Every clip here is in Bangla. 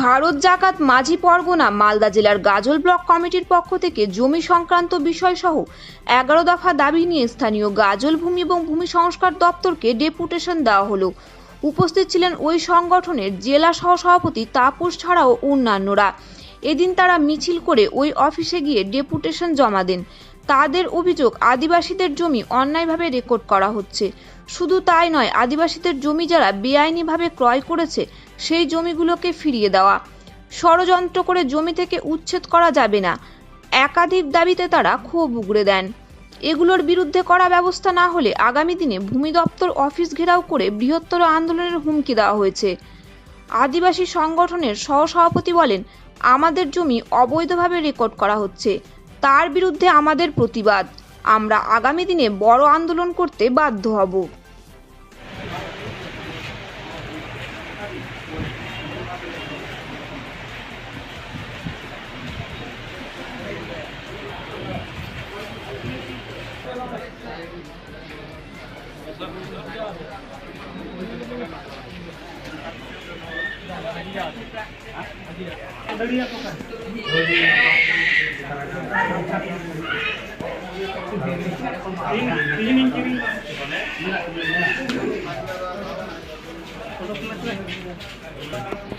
ভারত জাকাত মাঝি পরগনা মালদা জেলার গাজল ব্লক কমিটির পক্ষ থেকে জমি সংক্রান্ত বিষয়সহ এগারো দফা দাবি নিয়ে স্থানীয় গাজল ভূমি এবং ভূমি সংস্কার দপ্তরকে ডেপুটেশন দেওয়া হলো। উপস্থিত ছিলেন ওই সংগঠনের জেলা সহসভাপতি তাপস ছাড়াও অন্যান্যরা। এদিন তারা মিছিল করে ওই অফিসে গিয়ে ডেপুটেশন জমা দেন। তাদের অভিযোগ, আদিবাসীদের জমি অন্যায়ভাবে রেকর্ড করা হচ্ছে। শুধু তাই নয়, আদিবাসীদের জমি যারা বেআইনিভাবে ক্রয় করেছে, সেই জমিগুলোকে ফিরিয়ে দেওয়া। ষড়যন্ত্র করে জমি থেকে উচ্ছেদ করা যাবে না। একাধিক দাবিতে তারা ক্ষোভ উগড়ে দেন। এগুলোর বিরুদ্ধে করা ব্যবস্থা না হলে আগামী দিনে ভূমি দপ্তর অফিস ঘেরাও করে বৃহত্তর আন্দোলনের হুমকি দেওয়া হয়েছে। আদিবাসী সংগঠনের সহসভাপতি বলেন, আমাদের জমি অবৈধভাবে রেকর্ড করা হচ্ছে। তার বিরুদ্ধে আমাদের প্রতিবাদ। আমরা আগামী দিনে বড় আন্দোলন করতে বাধ্য হব।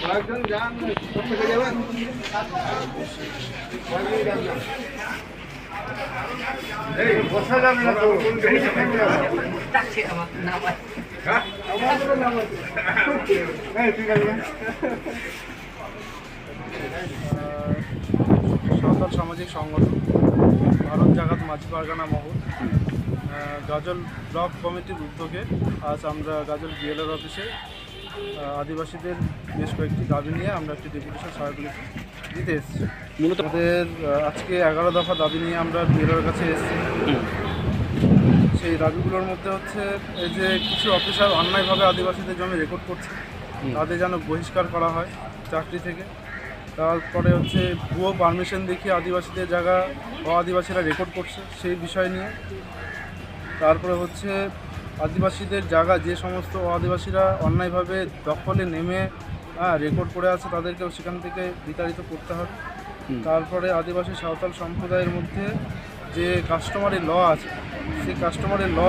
কয়েকজন যান যাবেন না। এই বসা যাবে না তো এই যে থেমে যাবে। আমাদেরও নাম আছে। এই, ঠিক আছে সাঁওতাল সামাজিক সংগঠন ভারত জাগাত মাঝি পারগানা মহল। গাজল ব্লক কমিটির উদ্যোগে আজ আমরা গাজল বিএলআর অফিসে আদিবাসীদের বেশ কয়েকটি দাবি নিয়ে আমরা একটি ডেপুটেশন সার্কুলেট দিতে এসেছি। মূলত আমাদের আজকে এগারো দফা দাবি নিয়ে আমরা বিএলআর কাছে এসেছি। সেই দাবিগুলোর মধ্যে হচ্ছে এই যে কিছু অফিসার অন্যায়ভাবে আদিবাসীদের জমি রেকর্ড করছে। তাদের যেন বহিষ্কার করা হয় চাকরি থেকে। তারপরে হচ্ছে ভুয়ো পারমিশন দেখিয়ে আদিবাসীদের জায়গা ও আদিবাসীরা রেকর্ড করছে সেই বিষয় নিয়ে। তারপরে হচ্ছে আদিবাসীদের জায়গা যে সমস্ত আদিবাসীরা অন্যায়ভাবে দখলে নেমে হ্যাঁ রেকর্ড করে আছে তাদেরকেও সেখান থেকে বিতাড়িত করতে হবে। তারপরে আদিবাসী সাঁওতাল সম্প্রদায়ের মধ্যে যে কাস্টমারি ল আছে সেই কাস্টমারি ল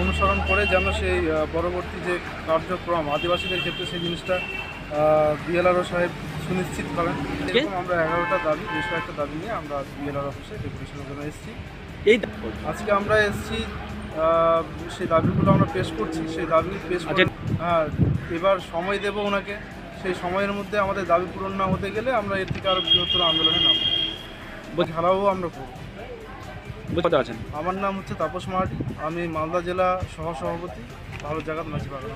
অনুসরণ করে যেন সেই পরবর্তী যে কার্যক্রম আদিবাসীদের ক্ষেত্রে সেই জিনিসটা বিএলআরও সাহেব সুনিশ্চিত করেন। এরকম আমরা এগারোটা দাবি বেশ কয়েকটা দাবি নিয়ে আমরা বিএলআর অফিসে ডেপুটেশনের জন্য এসেছি। এই আজকে আমরা এসেছি সেই দাবিগুলো আমরা পেশ করছি সেই দাবি পেশ করে হ্যাঁ এবার সময় দেব ওনাকে। সেই সময়ের মধ্যে আমাদের দাবি পূরণ না হতে গেলে আমরা এর থেকে আরও বৃহত্তর আন্দোলনে নামব। খেলাও আমরা করব। আছেন আমার নাম হচ্ছে তাপস মাহাটি। আমি মালদা জেলা সহ সভাপতি ভালো জায়গা মাঝি বাগান